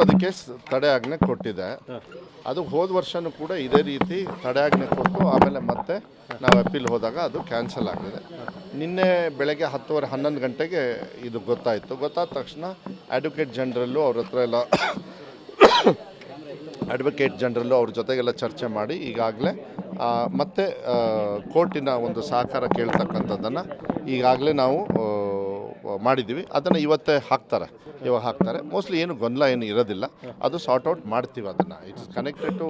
ಅದಕ್ಕೆ ತಡೆಯಾಜ್ಞೆ ಕೊಟ್ಟಿದೆ. ಅದು ಹೋದ ವರ್ಷನೂ ಕೂಡ ಇದೇ ರೀತಿ ತಡೆಯಾಜ್ಞೆ ಕೊಟ್ಟು ಆಮೇಲೆ ಮತ್ತೆ ನಾವು ಅಪೀಲ್ ಹೋದಾಗ ಅದು ಕ್ಯಾನ್ಸಲ್ ಆಗಿದೆ. ನಿನ್ನೆ ಬೆಳಗ್ಗೆ ಹತ್ತುವರೆ ಹನ್ನೊಂದು ಗಂಟೆಗೆ ಇದು ಗೊತ್ತಾಯಿತು. ಗೊತ್ತಾದ ತಕ್ಷಣ ಅಡ್ವೊಕೇಟ್ ಜನರಲ್ಲು ಅವ್ರ ಹತ್ರ ಎಲ್ಲ ಅಡ್ವೊಕೇಟ್ ಜನರಲ್ಲು ಅವ್ರ ಜೊತೆಗೆಲ್ಲ ಚರ್ಚೆ ಮಾಡಿ ಈಗಾಗಲೇ ಮತ್ತೆ ಕೋರ್ಟಿನ ಒಂದು ಸಹಕಾರ ಕೇಳ್ತಕ್ಕಂಥದ್ದನ್ನು ಈಗಾಗಲೇ ನಾವು ಮಾಡಿದ್ದೀವಿ, ಅದನ್ನು ಇವತ್ತೇ ಹಾಕ್ತಾರೆ. ಇವಾಗ ಹಾಕ್ತಾರೆ. ಮೋಸ್ಟ್ಲಿ ಏನು ಗೊಂದಲ ಏನು ಇರೋದಿಲ್ಲ. ಅದು ಸಾರ್ಟ್ ಔಟ್ ಮಾಡ್ತೀವಿ ಅದನ್ನು. ಇಟ್ಸ್ ಕನೆಕ್ಟೆಡ್ ಟು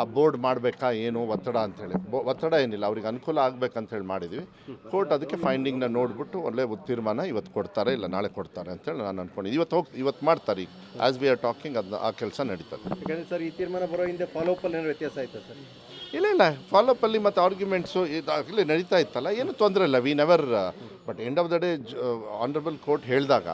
ಆ ಬೋರ್ಡ್ ಮಾಡಬೇಕಾ ಏನು ಒತ್ತಡ ಅಂಥೇಳಿ ಬೊ, ಒತ್ತಡ ಏನಿಲ್ಲ. ಅವ್ರಿಗೆ ಅನುಕೂಲ ಆಗಬೇಕಂತೇಳಿ ಮಾಡಿದ್ವಿ ಕೋರ್ಟ್ ಅದಕ್ಕೆ ಫೈಂಡಿಂಗ್ನ ನೋಡಿಬಿಟ್ಟು ಒಳ್ಳೆ ತೀರ್ಮಾನ ಇವತ್ತು ಕೊಡ್ತಾರೆ, ಇಲ್ಲ ನಾಳೆ ಕೊಡ್ತಾರೆ ಅಂತೇಳಿ ನಾನು ಅಂದ್ಕೊಂಡಿದ್ದೆ ಇವತ್ತು ಹೋಗಿ, ಇವತ್ತು ಮಾಡ್ತಾರೆ ಈಗ. ಆ್ಯಸ್ ವಿ ಆರ್ ಟಾಕಿಂಗ್ ಅದನ್ನ ಆ ಕೆಲಸ ನಡೀತದೆ. ಸರ್, ಈ ತೀರ್ಮಾನ ಬರೋ ಹಿಂದೆ ಫಾಲೋಪಲ್ಲಿ ಏನೋ ವ್ಯತ್ಯಾಸ ಆಯಿತಾ ಸರ್? ಇಲ್ಲ ಇಲ್ಲ. ಫಾಲೋಪಲ್ಲಿ ಮತ್ತು ಆರ್ಗ್ಯುಮೆಂಟ್ಸು ಇದಾಗಲಿ ನಡೀತಾ ಇತ್ತಲ್ಲ. ಏನು ತೊಂದರೆ ಇಲ್ಲ. We never but end of the day honourable court ಹೇಳಿದಾಗ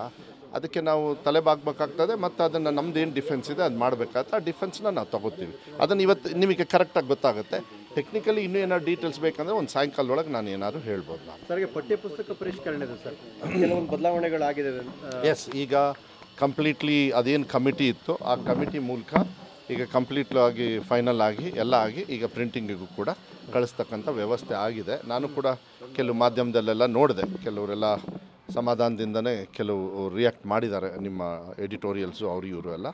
ಅದಕ್ಕೆ ನಾವು ತಲೆ ಬಾಗ್ಬೇಕಾಗ್ತದೆ ಮತ್ತು ಅದನ್ನು ನಮ್ದು ಏನು ಡಿಫೆನ್ಸ್ ಇದೆ ಅದು ಮಾಡಬೇಕಾಗುತ್ತೆ. ಆ ಡಿಫೆನ್ಸ್ನ ನಾವು ತಗೋತೀವಿ. ಅದನ್ನು ಇವತ್ತು ನಿಮಗೆ ಕರೆಕ್ಟಾಗಿ ಗೊತ್ತಾಗುತ್ತೆ. ಟೆಕ್ನಿಕಲಿ ಇನ್ನೂ ಏನಾದ್ರು ಡೀಟೇಲ್ಸ್ ಬೇಕಂದ್ರೆ ಒಂದು ಸಾಯಂಕಾಲದೊಳಗೆ ನಾನು ಏನಾದರೂ ಹೇಳ್ಬೋದು ನಾನು. ಸರ್ಗೆ ಪಠ್ಯ ಪುಸ್ತಕ ಪರಿಷ್ಕರಣೆ ಇದೆ ಸರ್ ಕೆಲವೊಂದು ಬದಲಾವಣೆಗಳಾಗಿದೆ ಎಸ್ ಈಗ ಕಂಪ್ಲೀಟ್ಲಿ ಅದೇನು ಕಮಿಟಿ ಇತ್ತು ಆ ಕಮಿಟಿ ಮೂಲಕ ಈಗ ಕಂಪ್ಲೀಟ್ ಆಗಿ ಫೈನಲ್ ಆಗಿ, ಎಲ್ಲ ಆಗಿ, ಈಗ ಪ್ರಿಂಟಿಂಗಿಗೂ ಕೂಡ ಕಳಿಸ್ತಕ್ಕಂಥ ವ್ಯವಸ್ಥೆ ಆಗಿದೆ. ನಾನು ಕೂಡ ಕೆಲವು ಮಾಧ್ಯಮದಲ್ಲೆಲ್ಲ ನೋಡಿದೆ, ಕೆಲವರೆಲ್ಲ ಸಮಾಧಾನದಿಂದನೇ ಕೆಲವು ರಿಯಾಕ್ಟ್ ಮಾಡಿದ್ದಾರೆ ನಿಮ್ಮ ಎಡಿಟೋರಿಯಲ್ಸು ಅವರು ಇವರು ಎಲ್ಲ.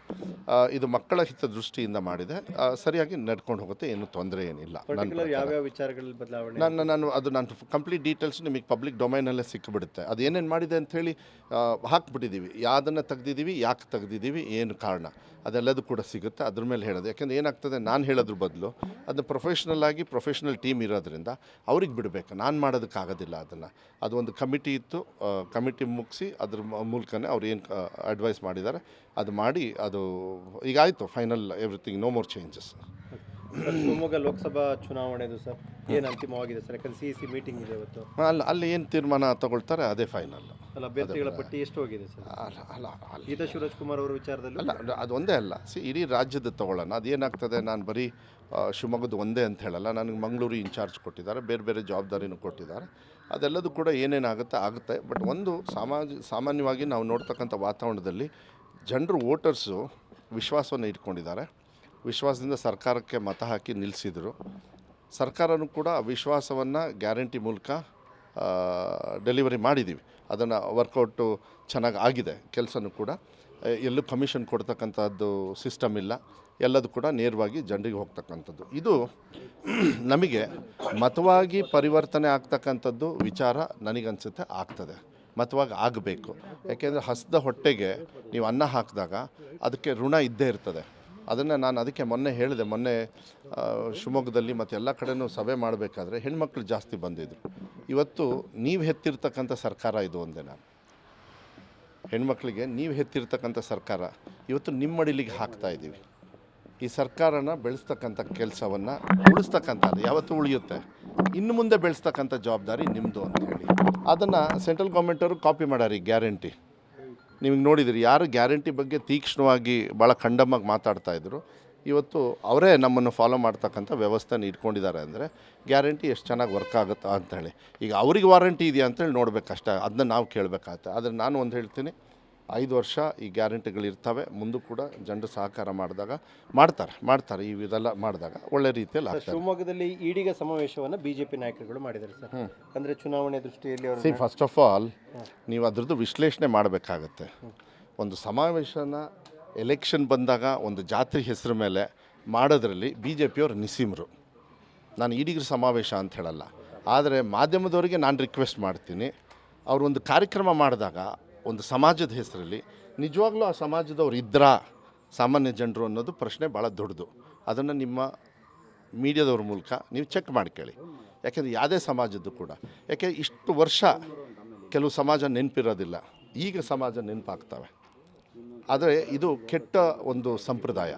ಇದು ಮಕ್ಕಳ ಹಿತದೃಷ್ಟಿಯಿಂದ ಮಾಡಿದೆ. ಸರಿಯಾಗಿ ನಡ್ಕೊಂಡು ಹೋಗುತ್ತೆ ಏನು ತೊಂದರೆ ಏನಿಲ್ಲ ನಾನು ನಾನು ಅದು ನಾನು ಕಂಪ್ಲೀಟ್ ಡೀಟೇಲ್ಸ್ ನಿಮಗೆ ಪಬ್ಲಿಕ್ ಡೊಮೈನಲ್ಲೇ ಸಿಕ್ಕಿಬಿಡುತ್ತೆ ಅದು ಏನೇನು ಮಾಡಿದೆ ಅಂಥೇಳಿ ಹಾಕ್ಬಿಟ್ಟಿದ್ದೀವಿ. ಯಾವುದನ್ನು ತೆಗ್ದಿದ್ದೀವಿ ಯಾಕೆ ತೆಗ್ದಿದ್ದೀವಿ ಏನು ಕಾರಣ? ಅದೆಲ್ಲದೂ ಕೂಡ ಸಿಗುತ್ತೆ. ಅದ್ರ ಮೇಲೆ ಹೇಳೋದು. ಯಾಕೆಂದರೆ ಏನಾಗ್ತದೆ ನಾನು ಹೇಳೋದ್ರ ಬದಲು ಅದನ್ನ ಪ್ರೊಫೆಷ್ನಲ್ ಆಗಿ ಪ್ರೊಫೆಷ್ನಲ್ ಟೀಮ್ ಇರೋದ್ರಿಂದ ಅವ್ರಿಗೆ ಬಿಡಬೇಕು. ನಾನು ಮಾಡೋದಕ್ಕಾಗೋದಿಲ್ಲ ಅದನ್ನು. ಅದು ಒಂದು ಕಮಿಟಿ ಇತ್ತು ಕಮಿಟಿ ಮುಗಿಸಿ ಅದ್ರ ಮೂಲಕನೇ ಅವ್ರು ಏನು ಅಡ್ವೈಸ್ ಮಾಡಿದ್ದಾರೆ ಅದು ಮಾಡಿ ಅದು ಈಗ ಆಯಿತು final everything no more changes Shivamogga Lok Sabha ಚುನಾವಣೆದು sir ಏನು ಅಂತಿಮವಾಗಿದೆ ಸರ್? ಯಾಕಂದ್ರೆ ಸಿ ಸಿ ಮೀಟಿಂಗ್ ಇದೆ ಇವತ್ತು. ಅಲ್ಲಿ ಅಲ್ಲಿ ಏನು ತೀರ್ಮಾನ ತಗೊಳ್ತಾರೆ ಅದೇ ಫೈನಲ್ ಅಲ್ಲ ಅಭ್ಯರ್ಥಿಗಳ ಪಟ್ಟಿ ಎಷ್ಟು ಹೋಗಿದೆ ಸರ್? ಅಲ್ಲ ಅಲ್ಲ ಅಲ್ಲ ಗೀತಾ ಶಿವರಾಜ್ ಕುಮಾರ್ ಅವರ ವಿಚಾರದಲ್ಲಿ? ಅಲ್ಲ ಅದು- ಒಂದೇ ಅಲ್ಲ. ಸಿ ಇಡೀ ರಾಜ್ಯದ ತಗೊಳ್ಳೋಣ. ಅದೇನಾಗ್ತದೆ ನಾನು ಬರೀ ಶಿವಮೊಗ್ಗದ ಒಂದೇ ಅಂತ ಹೇಳಲ್ಲ. ನನಗೆ ಮಂಗಳೂರು ಇನ್ಚಾರ್ಜ್ ಕೊಟ್ಟಿದ್ದಾರೆ ಬೇರೆ ಬೇರೆ ಜವಾಬ್ದಾರಿನೂ ಕೊಟ್ಟಿದ್ದಾರೆ. ಅದೆಲ್ಲದೂ ಕೂಡ ಏನೇನಾಗುತ್ತೆ ಆಗುತ್ತೆ. ಬಟ್ ಒಂದು ಸಾಮಾಜ ಸಾಮಾನ್ಯವಾಗಿ ನಾವು ನೋಡ್ತಕ್ಕಂಥ ವಾತಾವರಣದಲ್ಲಿ ಜನರು ವೋಟರ್ಸು ವಿಶ್ವಾಸವನ್ನು ಇಟ್ಕೊಂಡಿದ್ದಾರೆ. ವಿಶ್ವಾಸದಿಂದ ಸರ್ಕಾರಕ್ಕೆ ಮತ ಹಾಕಿ ನಿಲ್ಲಿಸಿದರು ಸರ್ಕಾರನೂ ಕೂಡ ವಿಶ್ವಾಸವನ್ನು ಗ್ಯಾರಂಟಿ ಮೂಲಕ ಡೆಲಿವರಿ ಮಾಡಿದ್ದೀವಿ ಅದನ್ನು ವರ್ಕೌಟು ಚೆನ್ನಾಗಿ ಆಗಿದೆ. ಕೆಲಸನೂ ಕೂಡ. ಎಲ್ಲೂ ಕಮಿಷನ್ ಕೊಡ್ತಕ್ಕಂಥದ್ದು ಸಿಸ್ಟಮ್ ಇಲ್ಲ. ಎಲ್ಲದು ಕೂಡ ನೇರವಾಗಿ ಜನರಿಗೆ ಹೋಗ್ತಕ್ಕಂಥದ್ದು. ಇದು ನಮಗೆ ಮತವಾಗಿ ಪರಿವರ್ತನೆ ಆಗ್ತಕ್ಕಂಥದ್ದು ವಿಚಾರ ನನಗನ್ಸುತ್ತೆ, ಆಗ್ತದೆ. ಮತವಾಗಿ ಆಗಬೇಕು. ಯಾಕೆಂದರೆ ಹಸ್ದ ಹೊಟ್ಟೆಗೆ ನೀವು ಅನ್ನ ಹಾಕಿದಾಗ ಅದಕ್ಕೆ ಋಣ ಇದ್ದೇ ಇರ್ತದೆ. ಅದನ್ನು ನಾನು ಅದಕ್ಕೆ ಮೊನ್ನೆ ಹೇಳಿದೆ, ಮೊನ್ನೆ ಶಿವಮೊಗ್ಗದಲ್ಲಿ ಮತ್ತು ಎಲ್ಲ ಕಡೆನೂ ಸಭೆ ಮಾಡಬೇಕಾದ್ರೆ ಹೆಣ್ಮಕ್ಳು ಜಾಸ್ತಿ ಬಂದಿದ್ದರು ಇವತ್ತು ನೀವು ಹೆತ್ತಿರ್ತಕ್ಕಂಥ ಸರ್ಕಾರ ಇದು ಒಂದೇ ನಾನು. ಹೆಣ್ಮಕ್ಳಿಗೆ ನೀವು ಹೆತ್ತಿರ್ತಕ್ಕಂಥ ಸರ್ಕಾರ, ಇವತ್ತು ನಿಮ್ಮಡಿಲಿಗೆ ಹಾಕ್ತಾ ಇದ್ದೀವಿ ಈ ಸರ್ಕಾರನ ಬೆಳೆಸ್ತಕ್ಕಂಥ ಕೆಲಸವನ್ನು ಉಳಿಸ್ತಕ್ಕಂಥದ್ದು ಯಾವತ್ತು ಉಳಿಯುತ್ತೆ. ಇನ್ನು ಮುಂದೆ ಬೆಳೆಸ್ತಕ್ಕಂಥ ಜವಾಬ್ದಾರಿ ನಿಮ್ಮದು ಅಂತ ಹೇಳಿ. ಅದನ್ನು ಸೆಂಟ್ರಲ್ ಗೌರ್ಮೆಂಟವರು ಕಾಪಿ ಮಾಡಾರಿ ಗ್ಯಾರಂಟಿ. ನೀವು ನೋಡಿದಿರಿ, ಯಾರು ಗ್ಯಾರಂಟಿ ಬಗ್ಗೆ ತೀಕ್ಷ್ಣವಾಗಿ ಭಾಳ ಖಂಡಮಾಗಿ ಮಾತಾಡ್ತಾ ಇದ್ರು. ಇವತ್ತು ಅವರೇ ನಮ್ಮನ್ನು ಫಾಲೋ ಮಾಡ್ತಕ್ಕಂಥ ವ್ಯವಸ್ಥೆನ ಇಟ್ಕೊಂಡಿದ್ದಾರೆ ಅಂದರೆ ಗ್ಯಾರಂಟಿ ಎಷ್ಟು ಚೆನ್ನಾಗಿ ವರ್ಕ್ ಆಗುತ್ತಾ ಅಂತೇಳಿ. ಈಗ ಅವ್ರಿಗೆ ವಾರಂಟಿ ಇದೆಯಾ ಅಂತೇಳಿ ನೋಡಬೇಕಷ್ಟೇ ಅದನ್ನ ನಾವು ಕೇಳಬೇಕಾಗತ್ತೆ. ಆದರೆ ನಾನು ಒಂದು ಹೇಳ್ತೀನಿ ಐದು ವರ್ಷ ಈ ಗ್ಯಾರಂಟಿಗಳು ಇರ್ತವೆ ಮುಂದೂ ಕೂಡ ಜನರು ಸಹಕಾರ ಮಾಡಿದಾಗ ಮಾಡ್ತಾರೆ ಮಾಡ್ತಾರೆ. ಈ ಇದೆಲ್ಲ ಮಾಡಿದಾಗ ಒಳ್ಳೆ ರೀತಿಯಲ್ಲಿ ಆಗ್ತದೆ. ಶಿವಮೊಗ್ಗದಲ್ಲಿ ಈಡಿಗ ಸಮಾವೇಶವನ್ನು ಬಿಜೆಪಿ ನಾಯಕರುಗಳು ಮಾಡಿದ್ದಾರೆ ಸರ್. ಅಂದ್ರೆ ಚುನಾವಣೆ ದೃಷ್ಟಿಯಲ್ಲಿ ಅವರು ಸಿ ಫಸ್ಟ್ ಆಫ್ ಆಲ್ ನೀವು ಅದ್ರದ್ದು ವಿಶ್ಲೇಷಣೆ ಮಾಡಬೇಕಾಗತ್ತೆ. ಒಂದು ಸಮಾವೇಶನ ಎಲೆಕ್ಷನ್ ಬಂದಾಗ ಒಂದು ಜಾತ್ರೆ ಹೆಸರು ಮೇಲೆ ಮಾಡೋದ್ರಲ್ಲಿ ಬಿ ಜೆ ಪಿಯವರು ನಿಸೀಮರು. ನಾನು ಈಡಿಗ್ರ ಸಮಾವೇಶ ಅಂತ ಹೇಳಲ್ಲ. ಆದರೆ ಮಾಧ್ಯಮದವರಿಗೆ ನಾನು ರಿಕ್ವೆಸ್ಟ್ ಮಾಡ್ತೀನಿ. ಅವರು ಒಂದು ಕಾರ್ಯಕ್ರಮ ಮಾಡಿದಾಗ ಒಂದು ಸಮಾಜದ ಹೆಸರಲ್ಲಿ ನಿಜವಾಗ್ಲೂ ಆ ಸಮಾಜದವ್ರು ಇದ್ರಾ ಸಾಮಾನ್ಯ ಜನರು ಅನ್ನೋದು ಪ್ರಶ್ನೆ ಭಾಳ ದೊಡ್ಡದು. ಅದನ್ನು ನಿಮ್ಮ ಮೀಡಿಯಾದವ್ರ ಮೂಲಕ ನೀವು ಚೆಕ್ ಮಾಡ್ಕೊಳ್ಳಿ. ಯಾಕೆಂದರೆ ಯಾವುದೇ ಸಮಾಜದ್ದು ಕೂಡ. ಯಾಕೆ ಇಷ್ಟು ವರ್ಷ ಕೆಲವು ಸಮಾಜ ನೆನಪಿರೋದಿಲ್ಲ. ಈಗ ಸಮಾಜ ನೆನಪಾಗ್ತವೆ. ಆದರೆ ಇದು ಕೆಟ್ಟ ಒಂದು ಸಂಪ್ರದಾಯ.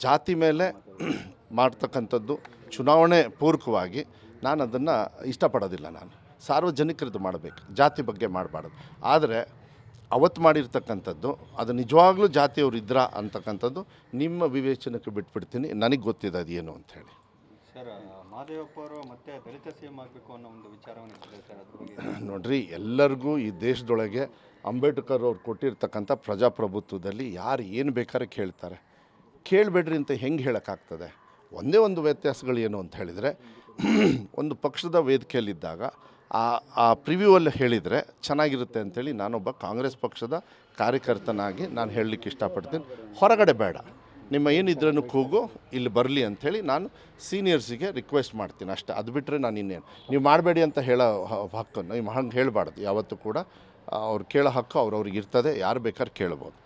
ಜಾತಿ ಮೇಲೆ ಮಾಡ್ತಕ್ಕಂಥದ್ದು ಚುನಾವಣೆ ಪೂರ್ವಕವಾಗಿ ನಾನು ಅದನ್ನು ಇಷ್ಟಪಡೋದಿಲ್ಲ ನಾನು. ಸಾರ್ವಜನಿಕರದ್ದು ಮಾಡಬೇಕು. ಜಾತಿ ಬಗ್ಗೆ ಮಾಡಬಾರ್ದು. ಆದರೆ ಅವತ್ತು ಮಾಡಿರ್ತಕ್ಕಂಥದ್ದು ಅದು ನಿಜವಾಗ್ಲೂ ಜಾತಿಯವರು ಇದ್ರಾ ಅಂತಕ್ಕಂಥದ್ದು ನಿಮ್ಮ ವಿವೇಚನಕ್ಕೆ ಬಿಟ್ಬಿಡ್ತೀನಿ. ನನಗೆ ಗೊತ್ತಿದೆ ಅದು ಏನು ಹೇಳಿ. ಸರ್ ಅವರು ಮತ್ತೆ ದಲಿತ ಸಿಎಂ ಆಗಬೇಕು ಅನ್ನೋ ಒಂದು ವಿಚಾರವನ್ನು ಸರ್ ಅದ್ರ ನೋಡ್ರಿ ಎಲ್ಲರಿಗೂ ಈ ದೇಶದೊಳಗೆ ಅಂಬೇಡ್ಕರ್ ಅವ್ರು ಕೊಟ್ಟಿರ್ತಕ್ಕಂಥ ಪ್ರಜಾಪ್ರಭುತ್ವದಲ್ಲಿ ಯಾರು ಏನು ಬೇಕಾದ್ರೆ ಕೇಳ್ತಾರೆ. ಕೇಳಬೇಡ್ರಿ ಅಂತ ಹೆಂಗೆ ಹೇಳೋಕ್ಕಾಗ್ತದೆ? ಒಂದೇ ಒಂದು ವ್ಯತ್ಯಾಸಗಳು ಏನು ಅಂತ ಹೇಳಿದರೆ ಒಂದು ಪಕ್ಷದ ವೇದಿಕೆಯಲ್ಲಿದ್ದಾಗ ಆ ಆ ಪ್ರಿವ್ಯೂವಲ್ಲಿ ಹೇಳಿದರೆ ಚೆನ್ನಾಗಿರುತ್ತೆ ಅಂತೇಳಿ ನಾನೊಬ್ಬ ಕಾಂಗ್ರೆಸ್ ಪಕ್ಷದ ಕಾರ್ಯಕರ್ತನಾಗಿ ನಾನು ಹೇಳಲಿಕ್ಕೆ ಇಷ್ಟಪಡ್ತೀನಿ. ಹೊರಗಡೆ ಬೇಡ. ನಿಮ್ಮ ಏನಿದ್ರೂ ಕೂಗು, ಇಲ್ಲಿ ಬರಲಿ ಅಂಥೇಳಿ ನಾನು ಸೀನಿಯರ್ಸಿಗೆ ರಿಕ್ವೆಸ್ಟ್ ಮಾಡ್ತೀನಿ. ಅಷ್ಟೇ. ಅದು ಬಿಟ್ಟರೆ ನಾನು ಇನ್ನೇನು. ನೀವು ಮಾಡಬೇಡಿ ಅಂತ ಹೇಳೋ ಹಕ್ಕನ್ನು, ನೀವು ಹಂಗೆ ಹೇಳಬಾರ್ದು. ಯಾವತ್ತೂ ಕೂಡ ಅವ್ರು ಕೇಳೋ ಹಕ್ಕು ಅವ್ರವ್ರಿಗೆ ಇರ್ತದೆ. ಯಾರು ಬೇಕಾದ್ರೆ ಕೇಳ್ಬೋದು.